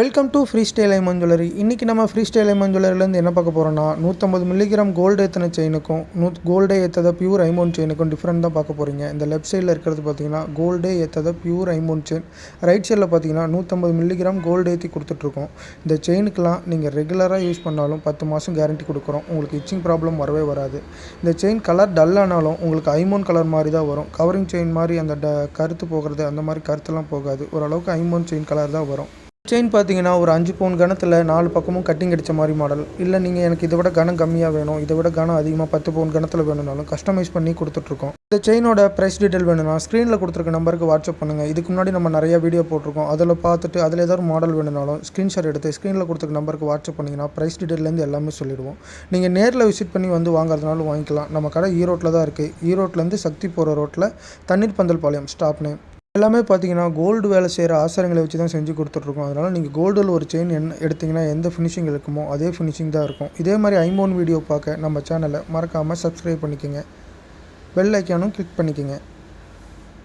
Welcome to free style Aiman jewellery இன்றைக்கி நம்ம free style Ayman ஜுவல்லரிலேருந்து என்ன பார்க்க போகிறோம்னா நூற்றம்பது மில்லிகிராம் கோல்டு ஏற்றின செயினுக்கும் நூ கோல்டே ஏற்றத பியூர் ஐமோன் செயினுக்கும் டிஃப்ரெண்ட் தான் பார்க்க போகிறீங்க இந்த லெஃப்ட் சைடில் இருக்கிறது பார்த்தீங்கன்னா கோல்டே ஏற்றத பியூர் ஐமோன் செயின் ரைட் சைடில் பார்த்தீங்கன்னா நூற்றம்பது மில்லிகிராம் கோல்டு ஏற்றி கொடுத்துட்ருக்கோம். இந்த செயினுக்கெலாம் நீங்கள் ரெகுலராக யூஸ் பண்ணாலும் பத்து மாதம் கேரண்டி கொடுக்குறோம். உங்களுக்கு இச்சிங் ப்ராப்ளம் வரவே வராது. இந்த செயின் கலர் டல் ஆனாலும் உங்களுக்கு ஐமோன் கலர் மாதிரி தான் வரும். கவரிங் செயின் மாதிரி அந்த ட கருத்து போகிறது அந்த மாதிரி கருத்துலாம் போகாது. ஓரளவுக்கு ஐமோன் செயின் கலர் தான் வரும். செயின் பார்த்தீங்கன்னா ஒரு அஞ்சு பவுன் கணத்தில் நாலு பக்கமும் கட்டிங் அடித்த மாதிரி மாடல் இல்லை நீங்கள் எனக்கு இதை விட கனம் கம்மியாக வேணும் இதை விட கனம் அதிகமாக பத்து பவுன் கணத்தில் வேணும்னாலும் கஸ்டமைஸ் பண்ணி கொடுத்துட்ருக்கோம். இந்த செயினோட ப்ரைஸ் டீட்டெயில் வேணும்னா ஸ்க்ரீனில் கொடுத்துருக்க நம்பருக்கு வாட்ஸ்அப் பண்ணுங்கள் இதுக்கு முன்னாடி நம்ம நிறைய வீடியோ போட்டிருக்கோம். அதில் பார்த்துட்டு அதில் ஏதாவது மாடல் வேணும்னாலும் ஸ்க்ரீன்ஷாட் எடுத்து ஸ்க்ரீனில் கொடுத்துருக்க நம்பருக்கு வாட்ஸ்அப் பண்ணிங்கன்னா ப்ரைஸ் டீட்டெயிலேருந்து எல்லாமே சொல்லிடுவோம். நீங்கள் நேரில் விசிட் பண்ணி வந்து வாங்குறதுனாலும் வாங்கிக்கலாம். நம்ம கடை ஈரோட்டில் தான் இருக்குது ஈரோட்லேருந்து சக்தி போகிற ரோட்டில் தண்ணீர் பந்தல் பாளையம் ஸ்டாப் நேம் எல்லாமே பார்த்தீங்கன்னா கோல்டு வேலை செய்கிற ஆசாரங்களை வச்சு தான் செஞ்சு கொடுத்துட்ருக்கோம். அதனால் நீங்கள் கோல்டில் ஒரு செயின் என்ன எடுத்திங்கன்னா எந்த ஃபினிஷிங் இருக்குமோ அதே ஃபினிஷிங் தான் இருக்கும். இதே மாதிரி ஐமோன் வீடியோ பார்க்க நம்ம சேனலை மறக்காமல் சப்ஸ்கிரைப் பண்ணிக்கோங்க. பெல் ஐக்கானும் கிளிக் பண்ணிக்கோங்க.